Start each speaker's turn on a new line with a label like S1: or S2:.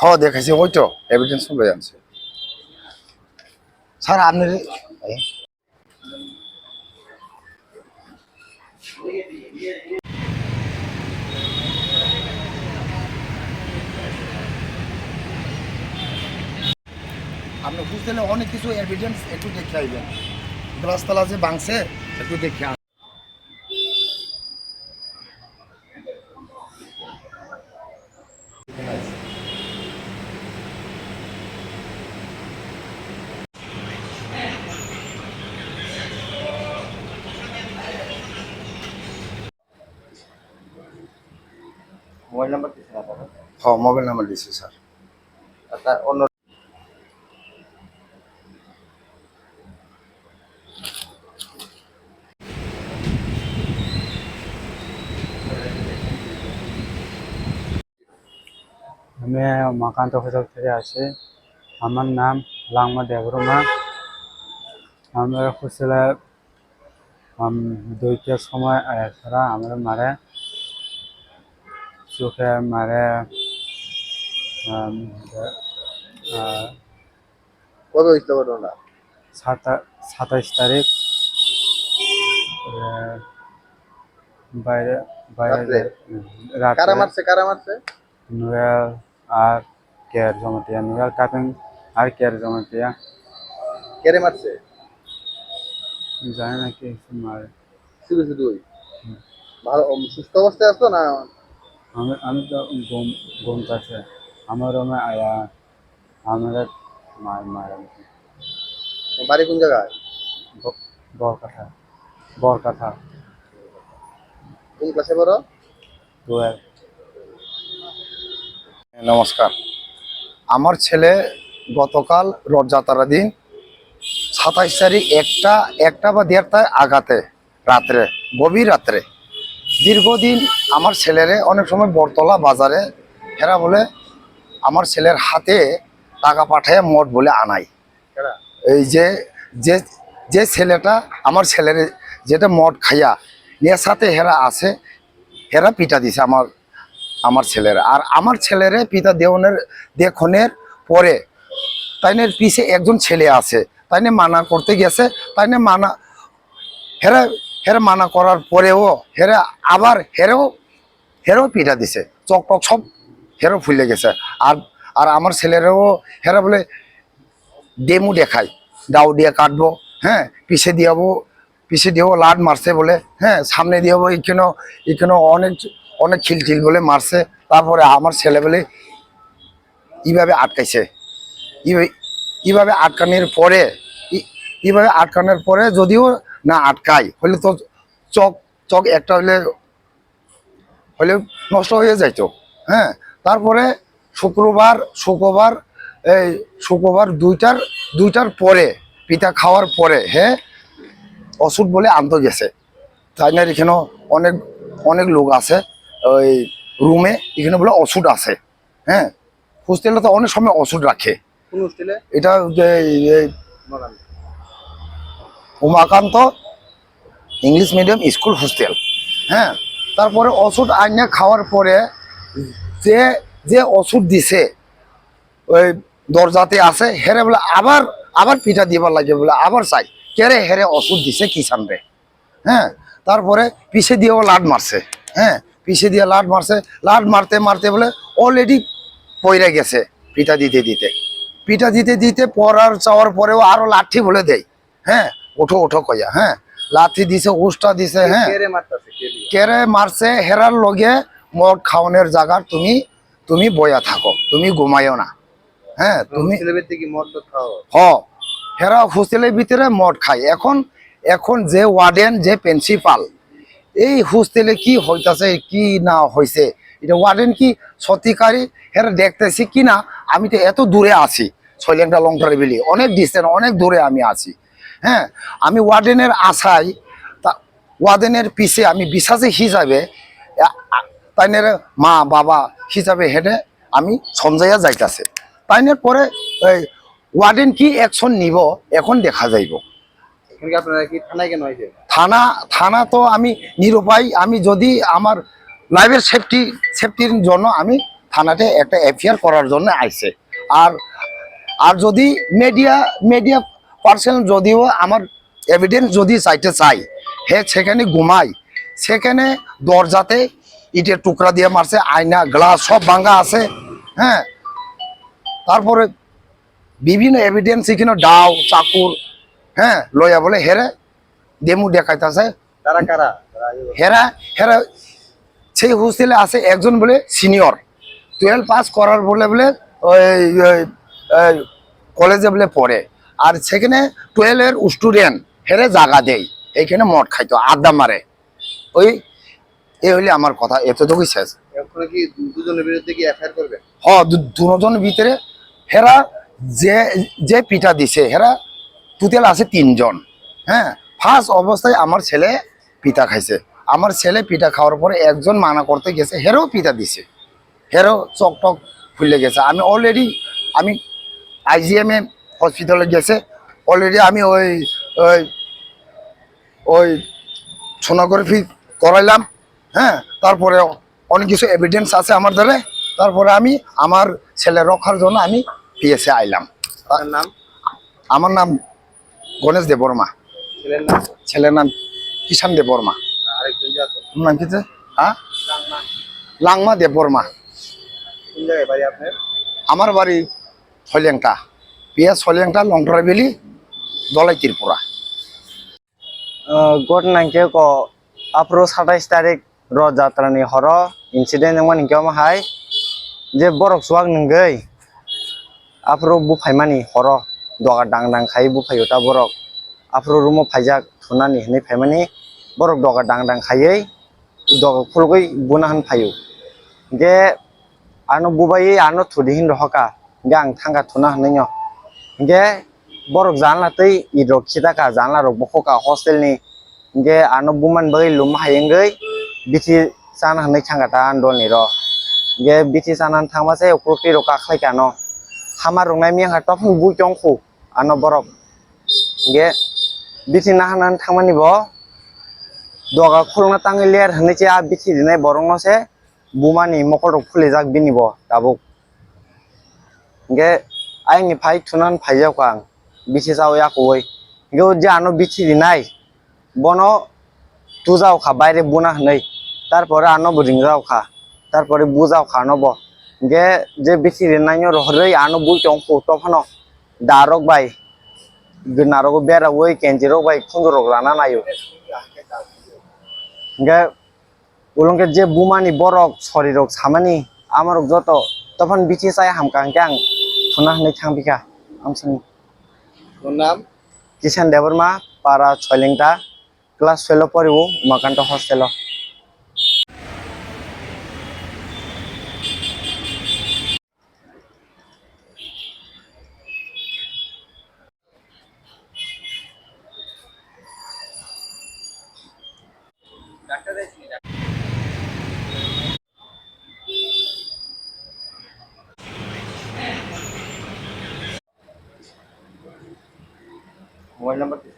S1: হ দেখাইছি ওই তো এভিডেন্স লই আনছে। স্যার, আপনি আপনি বুঝতে অনেক কিছু এভিডেন্স একটু দেখে আইবেন। গ্লাস তালা যে বাংছে একটু দেখে
S2: মোবাইল নাম্বার দিচ্ছেন আপনারা
S1: হ মোবাইল নাম্বার দিছি স্যার।
S2: তার অন্য
S3: আমি মাকান্ত হোটেল থেকে আসি। আমার নাম লাংমা দেবরমা আমরা হোস্টেলে দুইটার সময় এছাড়া আমরা মারে। চোখে মারে।
S2: কত হয়েছিল ঘটনা
S3: সাতা- সাতাইশ তারিখ। বাইরে বাইরে
S2: কারা মারছে কারা মারছে?
S3: নুয়েল আর কেয়ার জমাতিয়া। নুয়েল কাপিং আর কেয়ার জমাতিয়া।
S2: কেড়ে মারছে?
S3: জানি না কি মারে।
S2: শুধু শুধু ভালো সুস্থ অবস্থায় আছো না?
S3: আমি আমি তো ঘুম ঘুমতাছে আমার রুমে আয়া আমরা মার মারে
S2: বাড়ি কোন জায়গায়?
S3: বর কাঠা বর কাঠা
S2: কোন ক্লাসে পড়ো?
S3: টুয়েলভ।
S1: নমস্কার। আমার ছেলে গতকাল রথযাত্রার দিন সাতাইশ তারিখ একটা একটা বা দেড়টায় আঘাতে রাত্রে গভীর রাত্রে। দীর্ঘদিন আমার ছেলেরে অনেক সময় বরতলা বাজারে এরা বলে আমার ছেলের হাতে টাকা পাঠায় মঠ বলে আনাই। এই যে যে যে ছেলেটা আমার ছেলের যেটা মদ খাইয়া এর সাথে হেরা আছে হেরা পিটা দিছে আমার আমার ছেলেরা। আর আমার ছেলেরে পিতা দেওনের দেখনের পরে তাইনের পিছে একজন ছেলে আছে তাইনে মানা করতে গেছে তাইনে মানা হেরা হেরা মানা করার পরেও হেরা আবার হেরেও হেরেও পিঠা দিছে। চক টক সব হেরো ফুলে গেছে। আর আর আমার ছেলেরাও হেরা বলে ডেমু দেখায় দাও দিয়ে কাটবো হ্যাঁ পিছে দিয়াবো পিছে দিয়েও লাট মারছে বলে হ্যাঁ সামনে দিয়েবো এখানেও এখানেও অনেক অনেক খিলঠিল বলে মারছে। তারপরে আমার ছেলে বলে এইভাবে আটকাইছে। এইভাবে- আটকানোর পরে এইভাবে আটকানোর পরে যদিও না আটকাই হলে তো চক চক একটা হলে হলে নষ্ট হয়ে যাইতো হ্যাঁ? তারপরে শুক্রবার শুক্রবার এই শুক্রবার দুইটার দুইটার পরে পিঠা খাওয়ার পরে হ্যাঁ ওষুধ বলে আনতে গেছে। তাই না এখানেও অনেক অনেক লোক আছে ওই রুমে এখানে বলে ওষুধ আছে হ্যাঁ? হোস্টেলে তো অনেক সময় ওষুধ রাখে। এটা Umakanta English medium school hostel হ্যাঁ তারপরে ওষুধ আইনে খাওয়ার পরে যে যে ওষুধ দিছে, ওই দরজাতে আছে, হেরে বলে আবার আবার পিঠা দিবার লাগে বলে আবার চাই। কেরে হেরে ওষুধ দিছে কিষান রে? হ্যাঁ তারপরে পিছে দিয়েও লাড মারছে। হ্যাঁ পিছে দিয়ে লাড মারছে। লাড মারতে মারতে বলে অলরেডি পইরে গেছে পিঠা দিতে দিতে। পিঠা দিতে দিতে পড়ার চাওয়ার পরেও আরও লাঠি বলে দেয়। হ্যাঁ ওঠো ওঠো কইয়া হ্যাঁ? লাঠি দিছে উষ্টা দিছে হ্যাঁ? কেরে মারছে হেরার লগে মদ খাওয়ানোর জায়গার তুমি তুমি বয়া থাকো তুমি ঘুমাইও না হ্যাঁ? তুমি
S2: টদ খাও
S1: হ হেরা হোস্টেলের ভিতরে মদ খায়। এখন এখন যে ওয়ার্ডেন যে প্রিন্সিপাল এই হোস্টেলে কি হইতাছে কি না হয়েছে এটা ওয়ার্ডেন কি সত্যিকারী হেরা দেখতেছি কি না? আমি তো এত দূরে আছি ছয়লেংটা লংটারে বিলি অনেক ডিস্টেন্স অনেক দূরে আমি আছি। হ্যাঁ আমি ওয়ার্ডেনের আশায় তা ওয়ার্ডেনের পিছে আমি বিশ্বাসী হিসাবে তাইনের মা বাবা হিসাবে হেঁটে আমি সঞ্জয়া যাইতাছে। তাইনের পরে এই ওয়ার্ডেন কি অ্যাকশন নিব এখন দেখা যাইব। থানা থানা তো আমি নিরুপায় আমি যদি আমার লাইফের সেফটি সেফটির জন্য আমি থানাতে একটা এফআইআর করার জন্য আইছে। আর আর যদি মিডিয়া মিডিয়া পার্সন যদিও আমার এভিডেন্স যদি চাইতে চাই হে সেখানে ঘুমায় সেখানে দরজাতে ইটের টুকরা দিয়ে মারছে আয়না গ্লাস সব ভাঙ্গা আছে হ্যাঁ? তারপরে বিভিন্ন এভিডেন্স এখানে ডাও চাকুর হ্যাঁ? লইয়া বলে হেরে ডেমু দেখাইতেছে।
S2: আগে বলো।
S1: হেরা হেরা সেই হোস্টেলে আছে একজন বলে সিনিয়র টুয়েলভ পাস করার বলে বলে ওই, কলেজে বলে পড়ে। আর সেখানে টুয়েলভের স্টুডেন্ট হেরে জাগা দেয়। এইখানে মদ খাইতো আড্ডা মারে। ওই এই হইলে আমার কথা এতটুকুই শেষ।
S2: কি দুজনের বিরুদ্ধে কি এফআইআর করবে?
S1: হ দু- দুজনের ভিতরে হেরা যে যে পিঠা দিছে হেরা টুতেল আছে তিনজন। হ্যাঁ ফার্স্ট অবস্থায় আমার ছেলে পিঠা খাইছে। আমার ছেলে পিঠা খাওয়ার পরে একজন মানা করতে গেছে হেরও পিঠা দিছে। হেরও চক টক ফুলে গেছে। আমি অলরেডি আমি আইজিএমএ হসপিটালে গেছে। অলরেডি আমি ওই ওই ওই সোনোগ্রাফি করাইলাম হ্যাঁ? তারপরে অনেক কিছু এভিডেন্স আছে আমার দ্বারা তারপরে আমি আমার ছেলে রক্ষার জন্য আমি পিএসএ আইলাম।
S2: তার নাম?
S1: আমার নাম গণেশ দেববর্মা
S2: ছেলের নাম?
S1: ছেলের নাম কিষান দেববর্মা নাম কি? হ্যাঁ? লাংমা দেববর্মা আমার বাড়ি ছলিয়াংটা পিয়া সলিয়াংটা লংটরা বেলি, দলাই ত্রিপুরা।
S4: ঘটনাকে ক, আপ্রো সাতাইশ তারিখ রথযাত্রানি হর ইনসিডেন্ট যেমন হিংকাম হাই, যে বরফ সুয়াগ নঙ্গই আপ্রো বুফাইমানি হর দগা ডাং ডাং খাই বুফাইওটা বরক আপ্রো রুমো ফাইজাক থুনানি হনে ফাইমানি বরক দগা ডাং ডাং খাইয়ে দগা ফুলগই বুনা হন ফাইও। গে আনো বুবাই আনো থুদিহিন রহকা গে আং থাঙ্গা থুনা হনে गे borok janla tei idrok kita ka janla rok boko ka hostel ni ge ano buman bai lum hayengei bichi san hanai changata andol ni ro ge bichi sanan thangma se ukrukti rok akhlai ka no hamar rongnai mi ha top bu chong khu ano borok ge bichi na hanan thangmani bo doga khulna tangi ler hanai che a bichi dinai borong no se bumani mokol rok phule jak bini bo tabuk ge আইনি ভাই থুনান ভাইয়ে কোৱা বিচি যাও ইয়াক ঐ গৌ যে আনো বিচি দি নাই বন তু যাও খা বাইরে বুনা নেই তারপরে আনো রিং খা তারপরে বু খা নব গে যে বিচি দি নাই রহরেই আনো বুই চং কৌতফানো দারক বাই নারক বেড়া ওই কেঞ্জির বাই খুঁজর লানা নাই গে উলঙ্কে যে বুমানি বরক শরীরক সামানি আমার যত তখন বিচি চাই হামকাঙ্কে আং হनै থাংবিকা আমসিনি
S2: ওর নাম?
S4: কিষান দেবর্মা পাড়া ছয়লিংটা ক্লাস টুয়েলভ পড়িব উমাকান্ত হস্টেল
S2: মোবাইল নাম্বার